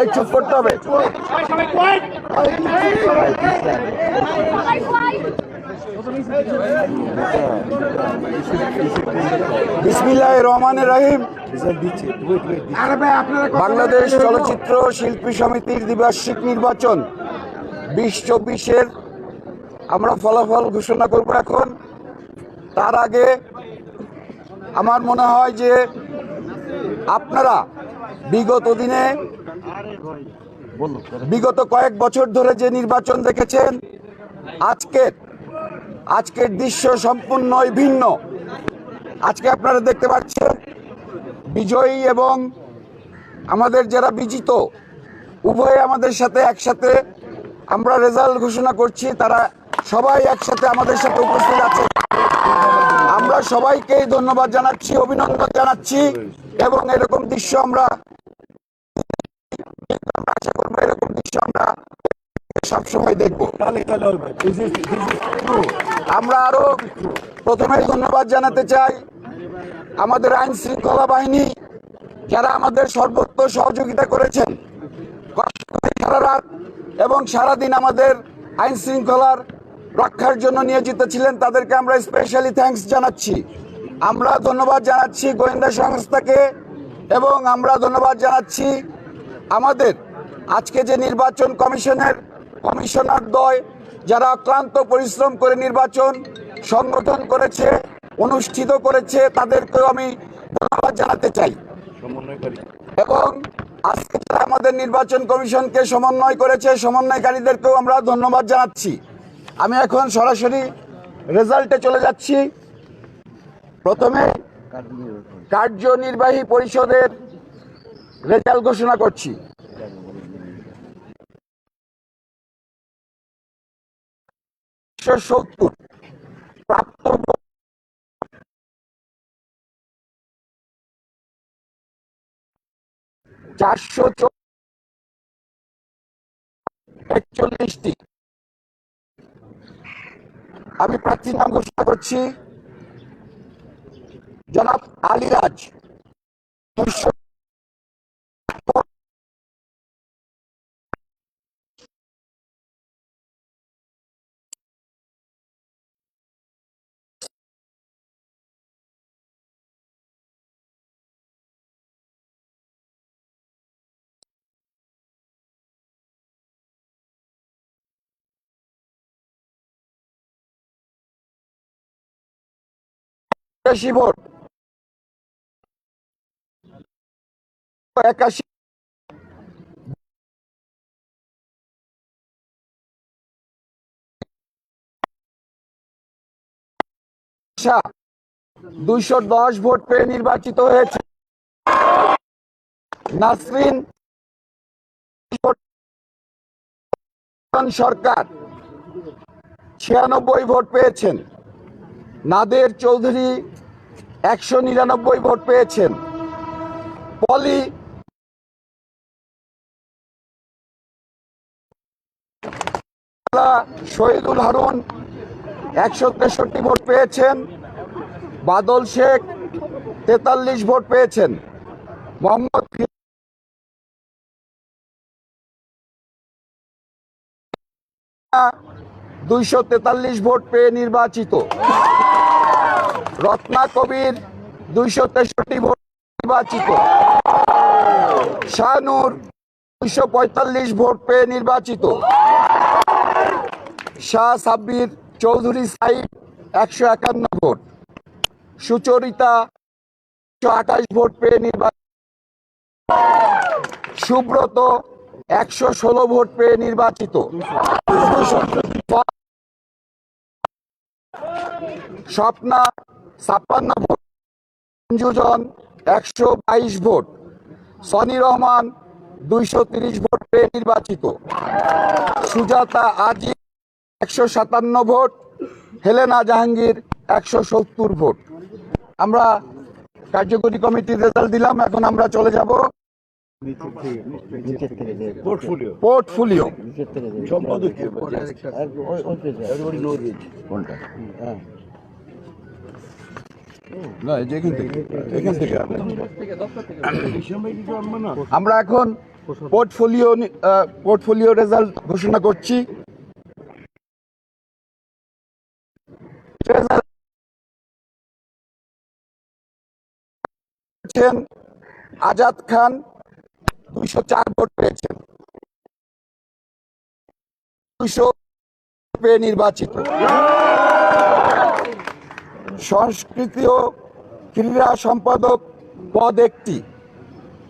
এই করতে হবে। রহমানের রহিম। বাংলাদেশ চলচ্চিত্র শিল্পী সমিতির দ্বিবার্ষিক নির্বাচন বিশ চব্বিশের আমরা ফলাফল ঘোষণা করব এখন। তার আগে আমার মনে হয় যে আপনারা বিগত দিনে, বিগত কয়েক বছর ধরে যে নির্বাচন দেখেছেন, আজকের আজকের দৃশ্য সম্পূর্ণই ভিন্ন। আজকে আপনারা দেখতে পাচ্ছেন, বিজয়ী এবং আমাদের যারা বিজিত, উভয়ে আমাদের সাথে একসাথে আমরা রেজাল্ট ঘোষণা করছি, তারা সবাই একসাথে আমাদের সাথে উপস্থিত আছে আমরা সবাইকেই ধন্যবাদ জানাচ্ছি, অভিনন্দন জানাচ্ছি এবং এরকম দৃশ্য আমরা আশা করব এরকম দৃশ্য আমরা সবসময় দেখব। আমরা আরও প্রথমে ধন্যবাদ জানাতে চাই আমাদের আইন শৃঙ্খলা বাহিনী, যারা আমাদের সর্বোচ্চ সহযোগিতা করেছেন। সারা রাত এবং সারাদিন আমাদের আইন শৃঙ্খলার রক্ষার জন্য নিয়োজিত ছিলেন, তাদেরকে আমরা স্পেশালি থ্যাঙ্কস জানাচ্ছি। আমরা ধন্যবাদ জানাচ্ছি গোয়েন্দা সংস্থাকে এবং আমরা ধন্যবাদ জানাচ্ছি আমাদের আজকে যে নির্বাচন কমিশনের কমিশনার দ্বয় যারা অক্লান্ত পরিশ্রম করে নির্বাচন সংগঠন করেছে, অনুষ্ঠিত করেছে, তাদেরকেও আমি ধন্যবাদ জানাতে চাই। এবং আজকে আমাদের নির্বাচন কমিশনকে সমন্বয় করেছে, সমন্বয়কারীদেরকেও আমরা ধন্যবাদ জানাচ্ছি। আমি এখন সরাসরি রেজাল্টে চলে যাচ্ছি। প্রথমে কার্যনির্বাহী পরিষদের রেজাল্ট ঘোষণা করছি। সত্তর প্রাপ্ত চারশো একচল্লিশটি। আমি প্রার্থীর নাম ঘোষণা করছি। জনাব আলিরাজ দুইশো একাশি ভোট। একাশি। দুইশো দশ ভোট পেয়ে নির্বাচিত হয়েছে। নাসরিন সরকার ছিয়ানব্বই ভোট পেয়েছেন। নাদের চৌধুরী একশো নিরানব্বই ভোট পেয়েছেন। পলি শহীদুল হারুন একশো তেষট্টি ভোট পেয়েছেন। বাদল শেখ তেতাল্লিশ ভোট পেয়েছেন। মোহাম্মদ দুইশো তেতাল্লিশ ভোট পেয়ে নির্বাচিত। রত্না কবির দুইশো তেষট্টি ভোট নির্বাচিত। শাহনুর দুইশো পঁয়তাল্লিশ ভোট পেয়ে নির্বাচিত। শাহ সাব্বির চৌধুরী সাইদ একশো একান্ন ভোট। সুচরিতা একশো আঠাশ ভোট পেয়ে নির্বাচিত। সুব্রত একশো ষোলো ভোট পেয়ে নির্বাচিত। স্বপ্না ছাপ্পান্ন ভোট। মঞ্জুজন একশো বাইশ ভোট। সনি রহমান দুইশো তিরিশ ভোট পেয়ে নির্বাচিত। সুজাতা আজি একশো সাতান্ন ভোট। হেলেনা জাহাঙ্গীর একশো সত্তর ভোট। আমরা কার্যকরী কমিটির রেজাল্ট দিলাম এখন আমরা চলে যাব পোর্টফোলিও। সম্পাদকীয় না এই যে এখান থেকে। এখান থেকে ডিসেম্বরে কিছু আনব না আমরা এখন পোর্টফোলিও পোর্টফোলিও রেজাল্ট ঘোষণা করছি। আজাদ খান দুইশো চার ভোট পেয়েছেন। দুইশো পেয়ে নির্বাচিত। সংস্কৃতি ও ক্রীড়া সম্পাদক পদ একটি।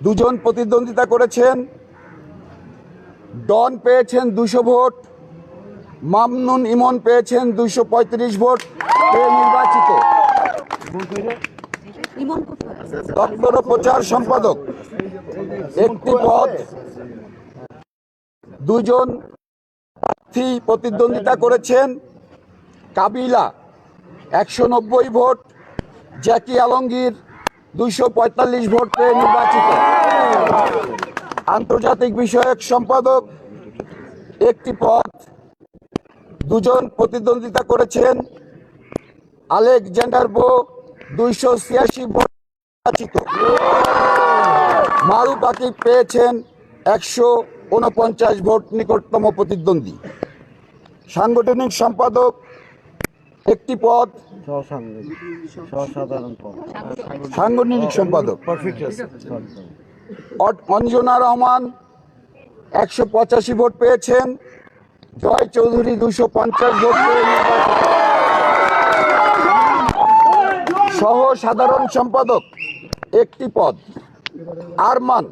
দুজন প্রতিদ্বন্দ্বিতা করেছেন। ডন পেয়েছেন দুশো ভোট। মামনুন ইমন পেয়েছেন দুশো পঁয়ত্রিশ ভোট নির্বাচিত। দপ্তর প্রচার সম্পাদক একটি পদ। দুজন প্রার্থী প্রতিদ্বন্দ্বিতা করেছেন কাবিলা। একশো নব্বই ভোট, জ্যাকি আলমগীর দুইশো পঁয়তাল্লিশ ভোট পেয়ে নির্বাচিত। আন্তর্জাতিক বিষয়ক সম্পাদক একটি পদ দুজন প্রতিদ্বন্দ্বিতা করেছেন। আলেকজান্ডার বো দুইশো ছিয়াশি ভোট নির্বাচিত। মারু আকিব পেয়েছেন একশো উনপঞ্চাশ ভোট নিকটতম প্রতিদ্বন্দ্বী। সাংগঠনিক সম্পাদক একটি পদ। সাংগঠনিক সম্পাদক। অঞ্জনা রহমান একশো পঁচাশি ভোট পেয়েছেন। জয় চৌধুরী দুশো পঞ্চাশ ভোট সহ সাধারণ সম্পাদক একটি পদ। আরমান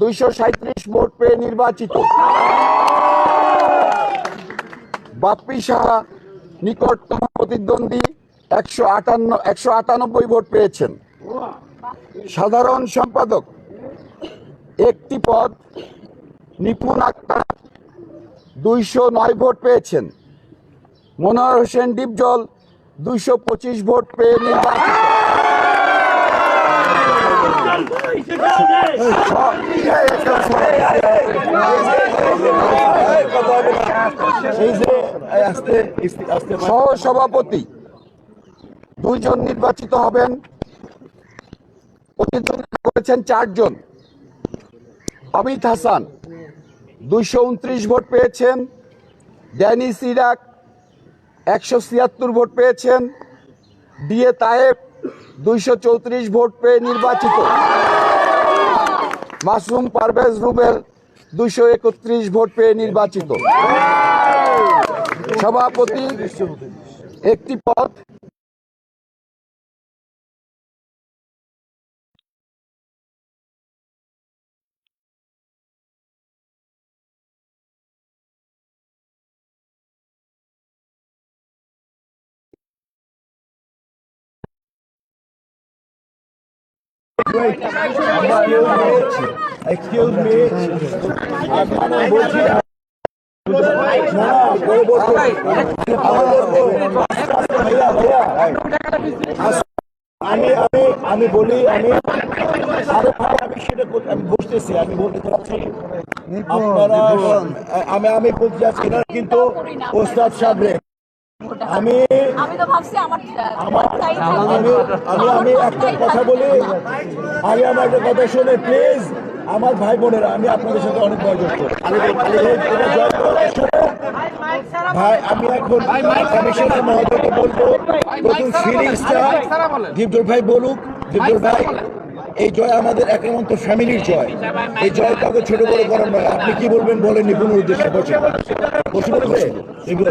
দুইশো সাঁত্রিশ ভোট পেয়ে নির্বাচিত। বাপ্পি সাহা নিকটতম প্রতিদ্বন্দ্বী একশো আটান্ন একশো আটানব্বই ভোট পেয়েছেন সাধারণ সম্পাদক একটি পদ নিপুণ আক্তার দুইশো নয় ভোট পেয়েছেন মনোহর হোসেন ডিপজল দুইশো পঁচিশ ভোট পেয়ে নির্বাচিত এই যে আস্তে আস্তে সহ সভাপতি দুইজন নির্বাচিত হবেন, প্রতিদ্বন্দ্বিতা করেছেন চারজন। অমিত হাসান দুইশো উনত্রিশ ভোট পেয়েছেন, ড্যানি সিরাক একশো ছিয়াত্তর ভোট পেয়েছেন, ডিএ তায়েব দুইশো চৌত্রিশ ভোট পেয়ে নির্বাচিত। মাসুম পারভেজ রুবেল দুইশো একত্রিশ ভোট পেয়ে নির্বাচিত। সভাপতি একটি পদ। এক্সকিউজ মি আমি বলছি না, না, বলব। ভাইয়া, ভাইয়া, আমি আমি আমি বলি আমি আরে ভাই আমি সেটা আমি বসতেছি আমি বলতে চাচ্ছি আপনারা আমি আমি বলতে চাচ্ছি এনারা কিন্তু ওস্তাদ সাহেব আমি আমি আমার আমার আমি আমি আমি একটা কথা বলি আমি আমার একটা কথা শুনে প্লিজ আমার ভাই বোনেরা আমি আপনাদের সাথে অনেক বয়োজ্যেষ্ঠ ভাই আমি এখন কমিশনার মহোদয়কে বলব প্রথম ফিলিংসটা দীপজল ভাই বলুক দীপজল ভাই এই জয় আমাদের একমাত্র ফ্যামিলির জয়। এই জয় কাউকে ছোট করে করার নয়। আপনি কি বলবেন বলেন নিপুণের উদ্দেশ্যে বসে বসে বলবে এগুলো